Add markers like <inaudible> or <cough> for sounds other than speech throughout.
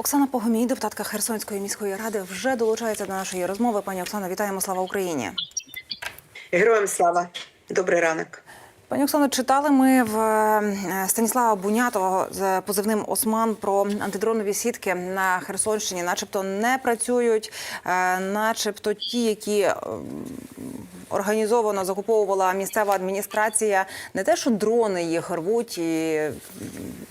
Оксана Погомій, депутатка Херсонської міської ради, вже долучається до нашої розмови. Пані Оксано, вітаємо слава Україні. Героям слава, добрий ранок. Пані Оксано, читали ми в е, Станіслава Бунятова з позивним Осман про антидронові сітки на Херсонщині, начебто не працюють, е, начебто ті, які е, організовано закуповувала місцева адміністрація, не те, що дрони їх рвуть і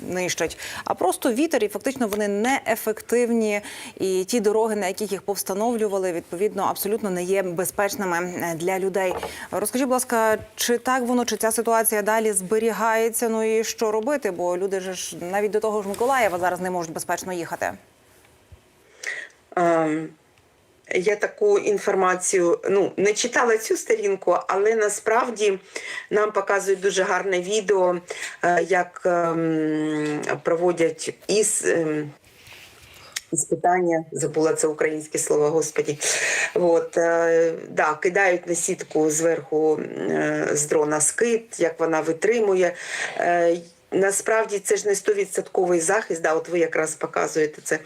нищать, а просто вітер, і фактично вони неефективні. І ті дороги, на яких їх повстановлювали, відповідно абсолютно не є безпечними для людей. Розкажіть, будь ласка, чи так воно, чи ця ситуація далі зберігається? Ну і що робити? Бо люди ж навіть до того ж Миколаєва зараз не можуть безпечно їхати. Ем, Я таку інформацію ну не читала цю сторінку, але насправді нам показують дуже гарне відео, е, як ем, проводять із. ем, Іспитання, забула це українське слово, господі. От, е, да, кидають на сітку зверху е, з дрона скид, як вона витримує. Е, Насправді це ж не 100% захист, да, от ви якраз показуєте це,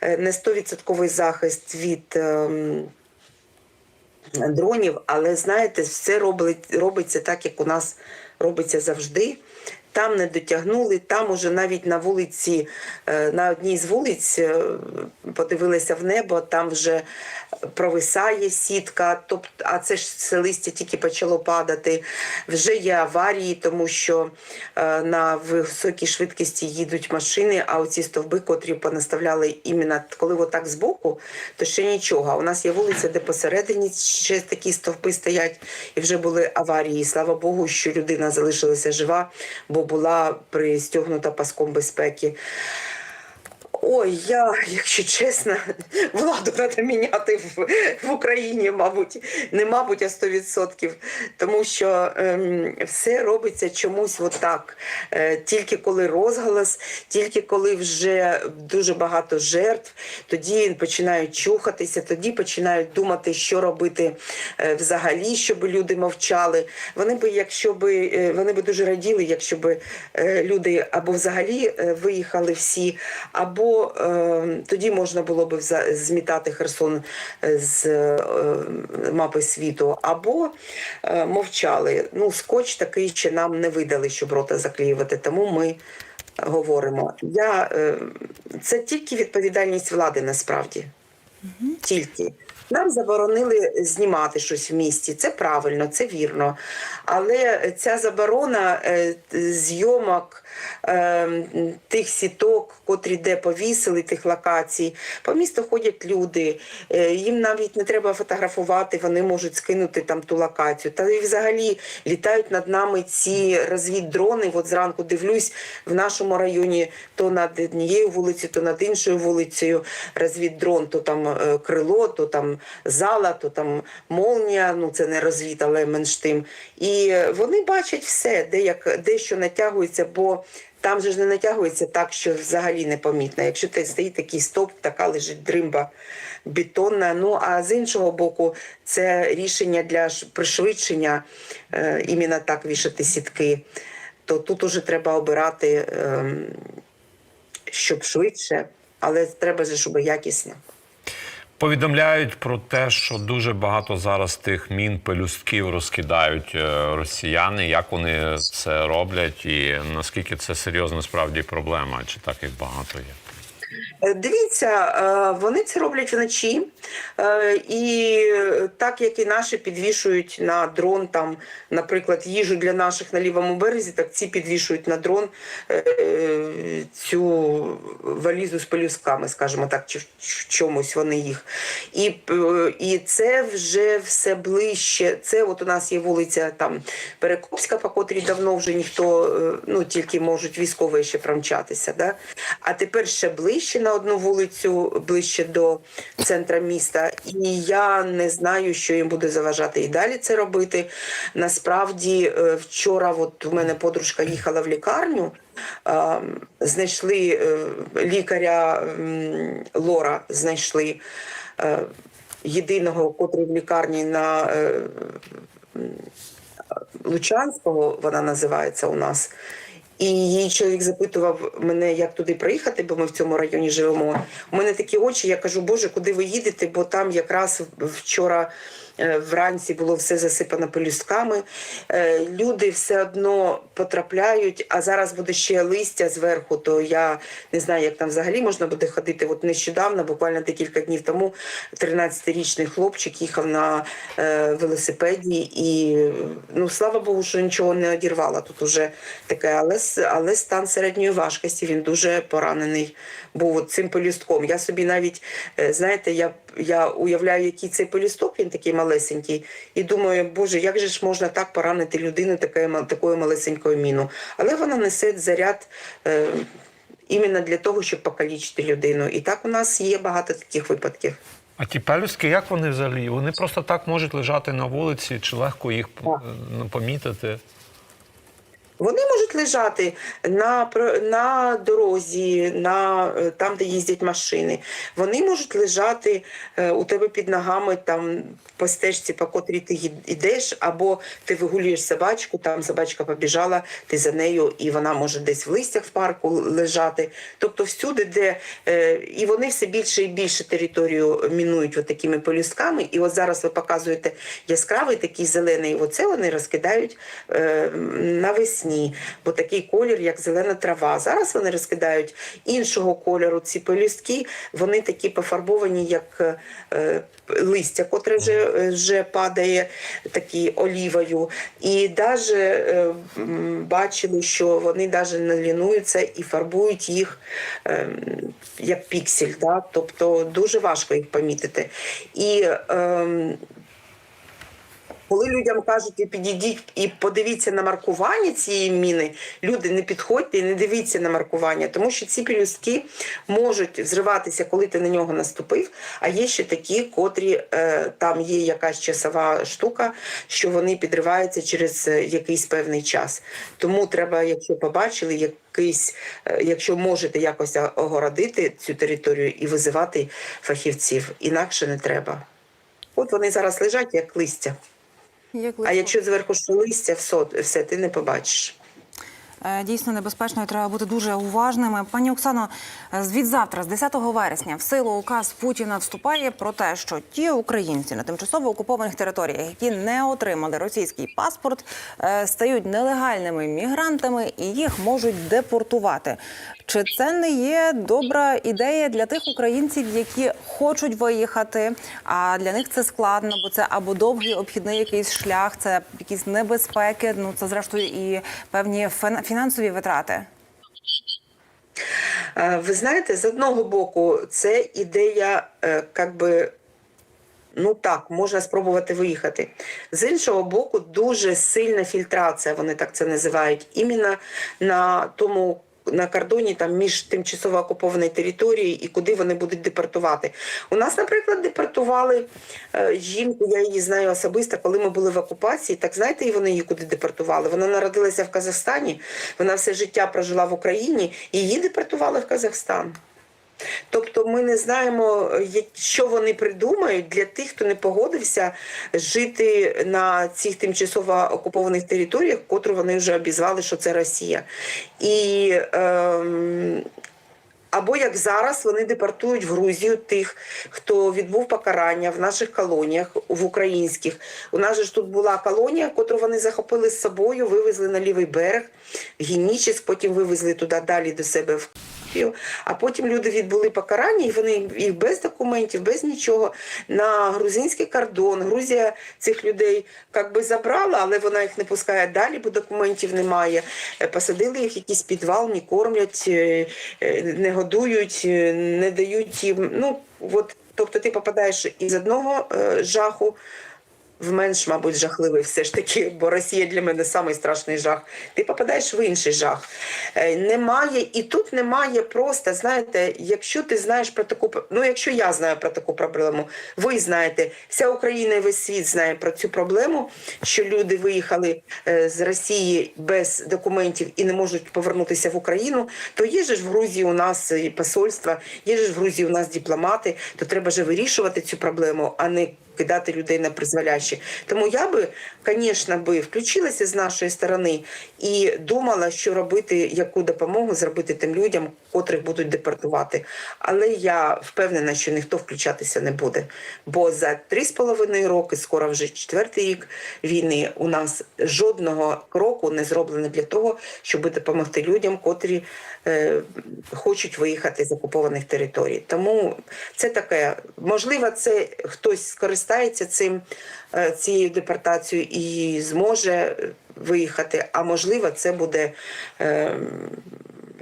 е, не 100% захист від ем, дронів, але знаєте, все робить, робиться так, як у нас робиться завжди. Там не дотягнули, там уже навіть на вулиці, е, на одній з вулиць е, подивилися в небо, там вже провисає сітка, тобто, а це ж все листя тільки почало падати. Вже є аварії, тому що е, на високій швидкості їдуть машини, а оці стовби, котрі понаставляли іменно коли отак збоку, то ще нічого. У нас є вулиця, де посередині ще такі стовпи стоять, і вже були аварії. Слава Богу, що людина залишилася жива, бо була пристягнута паском безпеки. Ой, я, якщо чесно, <laughs> владу треба міняти в, в Україні, мабуть, не мабуть, а 100%. Тому що ем, все робиться чомусь отак. Е, тільки коли розголос, тільки коли вже дуже багато жертв, тоді починають чухатися, тоді починають думати, що робити е, взагалі, щоб люди мовчали. Вони би, якщо би, е, вони би дуже раділи, якщо би е, люди або взагалі е, виїхали всі, або е, тоді можна було б змітати Херсон е, з е, мапи світу, або е, мовчали. Ну, скотч такий ще нам не видали, щоб рота заклеювати, тому ми говоримо. Я, е, це тільки відповідальність влади насправді. Тільки. Нам заборонили знімати щось в місті. Це правильно, це вірно. Але ця заборона е, зйомок е, тих сіток, котрі де повісили, тих локацій, по місту ходять люди. е, Їм навіть не треба фотографувати, вони можуть скинути там ту локацію. Та і взагалі літають над нами ці розвіддрони. От зранку дивлюсь в нашому районі то над однією вулицею, то над іншою вулицею розвіддрон, то там крило, то там зала, то там молнія. Ну це не розвід, але менш тим. І вони бачать все, де як де що натягується, бо там же ж не натягується так, що взагалі непомітно. Якщо те стоїть такий стовп, така лежить дримба бетонна. Ну а з іншого боку, це рішення для пришвидшення е, іменно так вішати сітки. То тут уже треба обирати, ем, щоб швидше, але треба же, щоб якісно. Повідомляють про те, що дуже багато зараз тих мін пелюстків розкидають е, росіяни. Як вони це роблять, і наскільки це серйозна справді проблема? Чи так їх багато є? Е, Дивіться, е, вони це роблять вночі, е, і так як і наші підвішують на дрон, там, наприклад, їжу для наших на лівому березі, так ці підвішують на дрон цю валізу з пелюсками, скажімо так, чи в чомусь вони їх. І, і це вже все ближче. Це от у нас є вулиця там Перекопська, по котрій давно вже ніхто, ну тільки можуть військові ще промчатися. Да? А тепер ще ближче на одну вулицю, ближче до центра міста. І я не знаю, що їм буде заважати і далі це робити. Насправді, е, вчора, от у мене подружка їхала в лікарню. Знайшли е, лікаря Лора, знайшли е, єдиного, котрий в лікарні на Лучанського, вона називається у нас. І її чоловік запитував мене, як туди приїхати, бо ми в цьому районі живемо. У мене такі очі, я кажу, Боже, куди ви їдете? Бо там якраз вчора вранці було все засипано пелюстками. Е, Люди все одно потрапляють, а зараз буде ще листя зверху, то я не знаю, як там взагалі можна буде ходити. От нещодавно, буквально декілька днів тому, 13-річний хлопчик їхав на е, велосипеді, і ну слава Богу, що нічого не одірвало. Тут уже таке, але, але стан середньої важкості він дуже поранений був цим пелюстком. Я собі навіть е, знаєте, я, я уявляю, який цей пелюсток, він такий малесенький, і думаю, боже, як же ж можна так поранити людину такою, ма- такою малесенькою міну? Але вона несе заряд. Е, Іменно для того, щоб покалічити людину. І так у нас є багато таких випадків. А ті пелюстки, як вони взагалі? Вони просто так можуть лежати на вулиці, чи легко їх Так. е, ну, помітити? Вони можуть лежати на, на дорозі, на, е, там, де їздять машини. Вони можуть лежати е, у тебе під ногами там, по стежці, по котрій ти йдеш, або ти вигулюєш собачку, там собачка побіжала, ти за нею, і вона може десь в листях в парку лежати. Тобто всюди, де е, і вони все більше і більше територію мінують такими полюсками. І от зараз ви показуєте яскравий такий зелений. Оце вони розкидають е, навесні, бо такий колір, як зелена трава. Зараз вони розкидають іншого кольору ці пелюстки. Вони такі пофарбовані, як е, листя, котре вже, е, вже падає такі олівою. І навіть бачили, що вони навіть не лінуються і фарбують їх е, як піксель. Да? Тобто дуже важко їх помітити. І ем, коли людям кажуть, підійдіть і подивіться на маркування цієї міни, люди не підходьте і не дивіться на маркування, тому що ці пелюстки можуть взриватися, коли ти на нього наступив. А є ще такі, котрі е, там є якась часова штука, що вони підриваються через е, якийсь певний час. Тому треба, якщо побачили, якийсь, е, якщо можете якось огородити цю територію і визивати фахівців, інакше не треба. От вони зараз лежать як листя. Як А якщо зверху листя, все, все ти не побачиш. Е, Дійсно небезпечно і треба бути дуже уважними. Пані Оксано, е, з- завтра, з 10 вересня, в силу указ Путіна вступає про те, що ті українці на тимчасово окупованих територіях, які не отримали російський паспорт, е, стають нелегальними мігрантами і їх можуть депортувати. Чи це не є добра ідея для тих українців, які хочуть виїхати? А для них це складно, бо це або довгий обхідний якийсь шлях, це якісь небезпеки. Ну це зрештою і певні фін- фінансові витрати. Е, Ви знаєте, з одного боку, це ідея, е, як би. Ну так, можна спробувати виїхати. З іншого боку, дуже сильна фільтрація, вони так це називають, іменно на тому на кордоні там між тимчасово окупованою територією і куди вони будуть депортувати. У нас, наприклад, депортували е, жінку, я її знаю особисто, коли ми були в окупації. Так знаєте, і вони її куди депортували? Вона народилася в Казахстані, вона все життя прожила в Україні, її депортували в Казахстан. Тобто ми не знаємо, що вони придумають для тих, хто не погодився жити на цих тимчасово окупованих територіях, котру вони вже обізвали, що це Росія. І ем, або як зараз вони депортують в Грузію тих, хто відбув покарання в наших колоніях, в українських. У нас же ж тут була колонія, котру вони захопили з собою, вивезли на лівий берег, в потім вивезли туди далі до себе в А потім люди відбули покарання, і вони їх без документів, без нічого на грузинський кордон. Грузія цих людей як би забрала, але вона їх не пускає далі, бо документів немає. Е, Посадили їх в якийсь підвал, не кормлять, е, е, не годують, не дають їм. Ну от, тобто ти попадаєш із одного жаху. В менш, мабуть, жахливий все ж таки, бо Росія для мене самий страшний жах. Ти попадаєш в інший жах. Е, Немає, і тут немає просто, знаєте, якщо ти знаєш про таку, ну якщо я знаю про таку проблему, ви знаєте, вся Україна і весь світ знає про цю проблему, що люди виїхали е, з Росії без документів і не можуть повернутися в Україну, то є ж в Грузії у нас посольства, є ж в Грузії у нас дипломати, то треба же вирішувати цю проблему, а не кидати людей на призволяще. Тому я би, звісно, би включилася з нашої сторони і думала, що робити, яку допомогу зробити тим людям, котрих будуть депортувати. Але я впевнена, що ніхто включатися не буде. Бо за три з половиною роки, скоро вже четвертий рік війни, у нас жодного кроку не зроблено для того, щоб допомогти людям, котрі е, хочуть виїхати з окупованих територій. Тому це таке, можливо, це хтось скористається цим е, цією депортацією і зможе виїхати. А можливо, це буде. Е,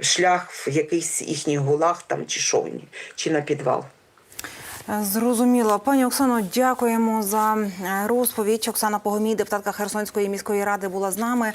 Шлях в якийсь їхній гулаг там чи шовні, чи на підвал. Зрозуміло, пані Оксано, дякуємо за е, розповідь. Оксана Погомій, депутатка Херсонської міської ради, була з нами.